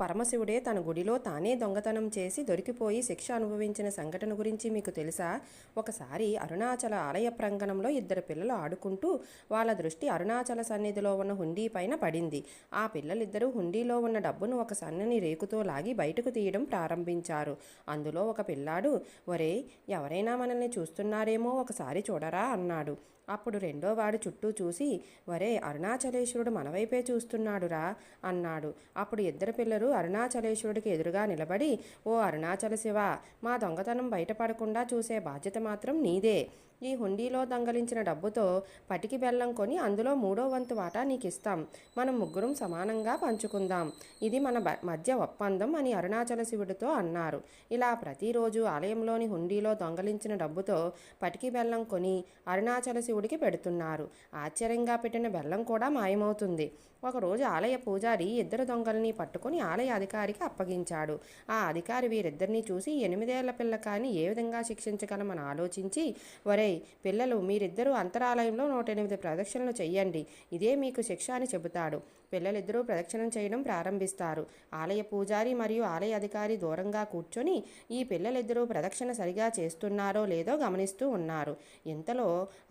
పరమశివుడే తన గుడిలో తానే దొంగతనం చేసి దొరికిపోయి శిక్ష అనుభవించిన సంఘటన గురించి మీకు తెలుసా? ఒకసారి అరుణాచల ఆలయ ప్రాంగణంలో ఇద్దరు పిల్లలు ఆడుకుంటూ వాళ్ళ దృష్టి అరుణాచల సన్నిధిలో ఉన్న హుండీ పైన పడింది. ఆ పిల్లలిద్దరూ హుండీలో ఉన్న డబ్బును ఒక సన్నని రేకుతో లాగి బయటకు తీయడం ప్రారంభించారు. అందులో ఒక పిల్లాడు ఒరే ఎవరైనా మనల్ని చూస్తున్నారేమో ఒకసారి చూడరా అన్నాడు. అప్పుడు రెండో వాడు చుట్టూ చూసి ఒరే అరుణాచలేశ్వరుడు మనవైపే చూస్తున్నాడురా అన్నాడు. అప్పుడు ఇద్దరు పిల్లలు అరుణాచలేశ్వరుడికి ఎదురుగా నిలబడి ఓ అరుణాచల శివ మా దొంగతనం బయటపడకుండా చూసే బాధ్యత మాత్రం నీదే. ఈ హుండీలో దొంగలించిన డబ్బుతో పటికి బెల్లం కొని అందులో మూడో వంతు వాటా నీకు ఇస్తాం మనం ముగ్గురం సమానంగా పంచుకుందాం. ఇది మన మధ్య ఒప్పందం అని అరుణాచల శివుడితో అన్నారు. ఇలా ప్రతిరోజు ఆలయంలోని హుండీలో దొంగలించిన డబ్బుతో పటికి బెల్లం కొని అరుణాచల శివుడికి పెడుతున్నారు. ఆశ్చర్యంగా పెట్టిన బెల్లం కూడా మాయమవుతుంది. ఒకరోజు ఆలయ పూజారి ఇద్దరు దొంగల్ని పట్టుకొని ఆలయ అధికారికి అప్పగించాడు. ఆ అధికారి వీరిద్దరిని చూసి ఎనిమిదేళ్ళ పిల్ల కాని ఏ విధంగా శిక్షించగలమని ఆలోచించి వరే పిల్లలు మీరిద్దరూ అంతరాలయంలో నూట ఎనిమిది ప్రదక్షిణలు చెయ్యండి. ఇదే మీకు శిక్ష అని చెబుతాడు. పిల్లలిద్దరూ ప్రదక్షిణం చేయడం ప్రారంభిస్తారు. ఆలయ పూజారి మరియు ఆలయ అధికారి దూరంగా కూర్చొని ఈ పిల్లలిద్దరూ ప్రదక్షిణ సరిగా చేస్తున్నారో లేదో గమనిస్తూ ఉన్నారు. ఇంతలో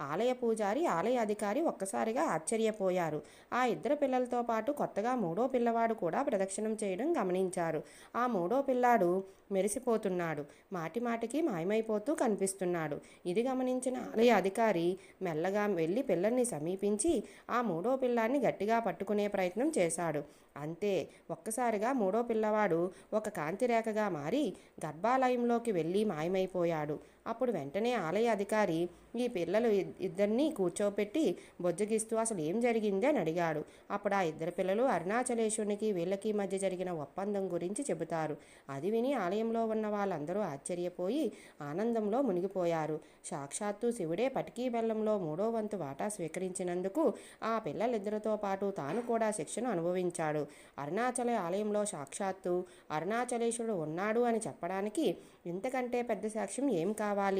ఆలయ పూజారి ఆలయ అధికారి ఒక్కసారిగా ఆశ్చర్యపోయారు. ఆ ఇద్దరు పిల్లలతో పాటు కొత్తగా మూడో పిల్లవాడు కూడా ప్రదక్షిణం చేయడం గమనించారు. ఆ మూడో పిల్లాడు మెరిసిపోతున్నాడు. మాటి మాటికి మాయమైపోతూ కనిపిస్తున్నాడు. ఇది గమనించిన ఆలయ అధికారి మెల్లగా వెళ్ళి పిల్లల్ని సమీపించి ఆ మూడో పిల్లాన్ని గట్టిగా పట్టుకునే ప్రయత్నం చేశాడు. అంతే ఒక్కసారిగా మూడో పిల్లవాడు ఒక కాంతిరేఖగా మారి గర్భాలయంలోకి వెళ్ళి మాయమైపోయాడు. అప్పుడు వెంటనే ఆలయ అధికారి ఈ పిల్లలు ఇద్దరిని కూర్చోపెట్టి బొజ్జగిస్తూ అసలు ఏం జరిగింది అని అడిగాడు. అప్పుడు ఆ ఇద్దరు పిల్లలు అరుణాచలేశ్వరునికి వీళ్ళకి మధ్య జరిగిన ఒప్పందం గురించి చెబుతారు. అది విని ఆలయంలో ఉన్న వాళ్ళందరూ ఆశ్చర్యపోయి ఆనందంలో మునిగిపోయారు. సాక్షాత్తు శివుడే పటికీ బెల్లంలో మూడో వంతు వాటా స్వీకరించినందుకు ఆ పిల్లలిద్దరితో పాటు తాను కూడా శిక్షను అనుభవించాడు. అరుణాచల ఆలయంలో సాక్షాత్తు అరుణాచలేశ్వరుడు ఉన్నాడు అని చెప్పడానికి ఇంతకంటే పెద్ద సాక్ష్యం ఏం కావాలి